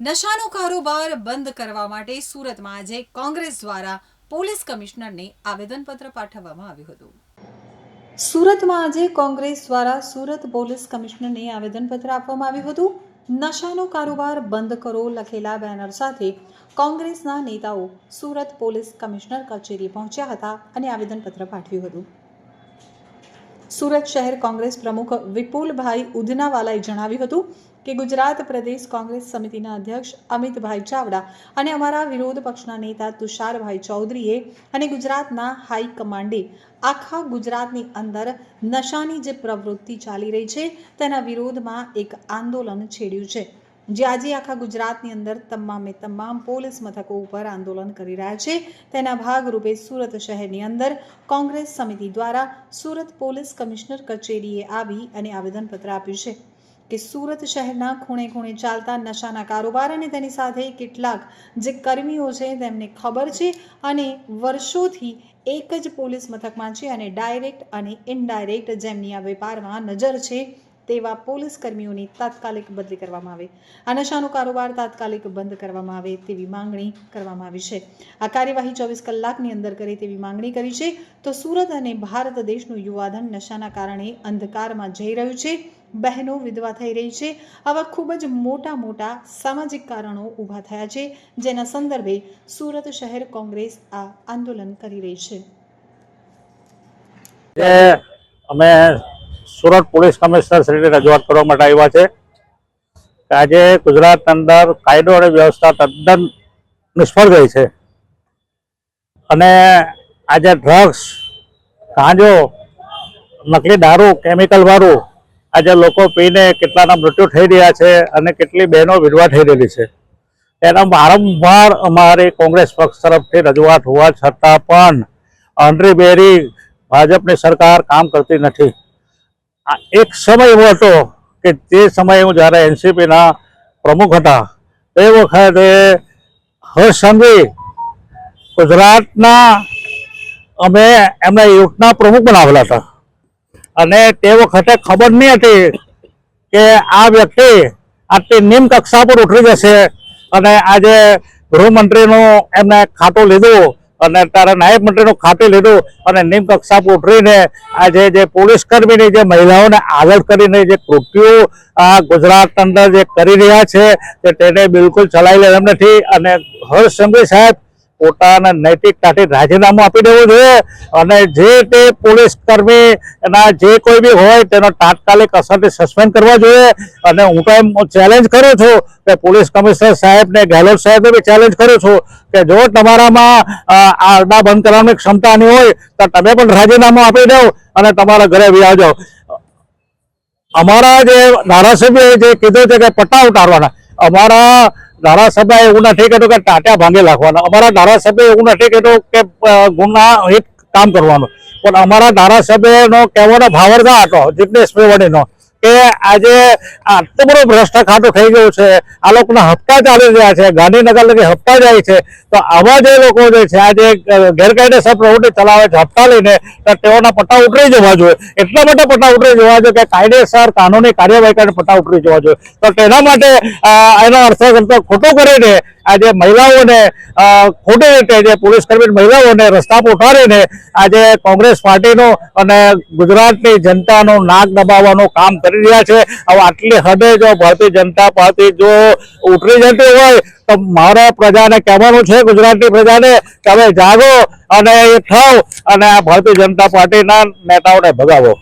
નશાનો કારોબાર બંધ કરવા માટે સુરતમાં આજે કોંગ્રેસ દ્વારા પોલીસ કમિશનરને આવેદનપત્ર પાઠવવામાં આવ્યું હતું. સુરતમાં આજે કોંગ્રેસ દ્વારા સુરત પોલીસ કમિશનરને આવેદનપત્ર આપવામાં આવ્યું હતું. નશાનો કારોબાર બંધ કરો લખેલા બેનર સાથે કોંગ્રેસના નેતાઓ સુરત પોલીસ કમિશનર કચેરી પહોંચ્યા હતા અને આવેદનપત્ર પાઠવ્યું હતું. સુરત શહેર કોંગ્રેસ પ્રમુખ વિપુલભાઈ ઉધનાવાલાએ જણાવ્યું હતું કે ગુજરાત પ્રદેશ કોંગ્રેસ સમિતિના અધ્યક્ષ અમિતભાઈ ચાવડા અને અમારા વિરોધ પક્ષના નેતા તુષારભાઈ ચૌધરીએ અને ગુજરાતના હાઈકમાન્ડે આખા ગુજરાતની અંદર નશાની જે પ્રવૃત્તિ ચાલી રહી છે, તેના વિરોધમાં એક આંદોલન છેડ્યું છે. જે આજે આખા ગુજરાતની અંદર તમામે તમામ પોલીસ મથકો ઉપર આંદોલન કરી રહ્યા છે. તેના ભાગરૂપે સુરત શહેરની અંદર કોંગ્રેસ સમિતિ દ્વારા સુરત પોલીસ કમિશનર કચેરીએ આવી અને આવેદનપત્ર આપ્યું છે. કે સુરત શહેરના ખૂણે ખૂણે ચાલતા નશાના કારોબાર અને તેની સાથે કેટલાક જે કર્મીઓ છે તેમને ખબર છે અને વર્ષોથી એક જ પોલીસ મથકમાં છે અને ડાયરેક્ટ અને ઇનડાયરેક્ટ જેમની આ વેપારમાં નજર છે તેવા પોલીસ કર્મીઓની તાત્કાલિક બદલી કરવામાં આવે. આ નશાનો કારોબાર તાત્કાલિક બંધ કરવામાં આવે તેવી માંગણી કરવામાં આવી છે. આ કાર્યવાહી ચોવીસ કલાકની અંદર કરે તેવી માંગણી કરી છે. તો સુરત અને ભારત દેશનું યુવાધન નશાના કારણે અંધકારમાં જઈ રહ્યું છે. બહેનો વિધવા થઈ રહી છે. આવા ખૂબ જ મોટા મોટા સામાજિક કારણો ઊભા થયા છે, જેના સંદર્ભે સુરત શહેર કોંગ્રેસ આ આંદોલન કરી રહી છે. અમે સુરત પોલીસ કમિશનર શ્રીને રજૂઆત કરવા માટે આવ્યા છે આજે ગુજરાત અંદર કાયદો અને વ્યવસ્થા તદ્દન નિષ્ફળ ગઈ છે. અને આજે ડ્રગ્સ, ગાંજો, નકલી દારૂ, કેમિકલ વાળું આજે લોકો પીને કેટલાના મૃત્યુ થઈ રહ્યા છે અને કેટલી બહેનો વિધવા થઈ રહેલી છે. એના વારંવાર અમારી કોંગ્રેસ પક્ષ તરફથી રજૂઆત હોવા છતાં પણ અંડરી બેરી ભાજપની સરકાર કામ કરતી નથી. એક સમય એવો હતો કે તે સમયે હું જ્યારે એનસીપીના પ્રમુખ હતા, તે વખતે હર્ષ ગુજરાતના અમે એમના યુથના પ્રમુખ બનાવેલા હતા. અને તે વખતે ખબર નહીં હતી કે આ વ્યક્તિ આટલી નિમ્ન કક્ષા પર ઉઠરી જશે અને આજે ગૃહમંત્રીનું એમને ખાતું લીધું અને તારે નાયબ મંત્રીનું ખાતું લીધું અને નિમ્ન કક્ષા પર ઉઠરીને આજે જે પોલીસ જે મહિલાઓને આગળ કરીને જે કૃત્યો આ ગુજરાત અંદર જે કરી રહ્યા છે, તે તેને બિલકુલ ચલાવી લેવા નથી. અને હર્ષ સાહેબ પોતાના નૈતિકતાથી રાજીનામું આપી દેવું જોઈએ. અને જે તે પોલીસ કર્મી એના જે કોઈ બી હોય તેનો તાત્કાલિક અસરથી સસ્પેન્ડ કરવા જોઈએ. અને હું તો એમ ચેલેન્જ કરું છું કે પોલીસ કમિશનર સાહેબને ગેહલોત સાહેબને બી ચેલેન્જ કરું છું કે જો તમારામાં આડા બંધ કરવાની ક્ષમતા નહીં હોય, તો તમે પણ રાજીનામું આપી દો અને તમારા ઘરે વ્યાજો અમારા જે ધારાસભ્ય જે કીધું છે કે પટ્ટા ઉતારવાના, અમારા ધારાસભ્ય એવું નથી કહેતો કે ટાટા ભાંગી નાખવાના. અમારા ધારાસભ્ય એવું નથી કહેતો કે ગુના એક કામ કરવાનું. પણ અમારા ધારાસભ્યનો કહેવાનો ભાવરદા હતો, જીગ્નેશ મેવાણીનો. કે આજે આટલું બધો ભ્રષ્ટ ખાતું થઈ ગયું છે, આ લોકોના હપ્તા ચાલી રહ્યા છે, ગાંધીનગર લગી હપ્તા જાય છે, તો આવા જે લોકો જે છે, આજે ગેરકાયદેસર પ્રવૃત્તિ ચલાવે છે, હપ્તા લઈને, તો તેઓના પટ્ટા ઉતરી જવા જોઈએ. એટલા માટે પટ્ટા ઉતરી જવા જોઈએ કે કાયદેસર કાનૂની કાર્યવાહી કરીને પટ્ટા ઉતરી જવા જોઈએ. તો તેના માટે એના અર્થ ખોટો કરીને આજે મહિલાઓને ખોટી રીતે જે પોલીસ મહિલાઓને રસ્તા પર ઉતારીને આજે કોંગ્રેસ પાર્ટીનું અને ગુજરાતની જનતાનું નાક દબાવવાનું કામ કરી રહ્યા છે. હવે આટલી હદે જો ભારતીય જનતા પાર્ટી જો ઉતરી જતી હોય, તો મારા પ્રજાને કહેવાનું છે, ગુજરાતની પ્રજાને, કે હવે જાગો અને એ થાવ અને આ ભારતીય જનતા પાર્ટીના નેતાઓને ભગાવો.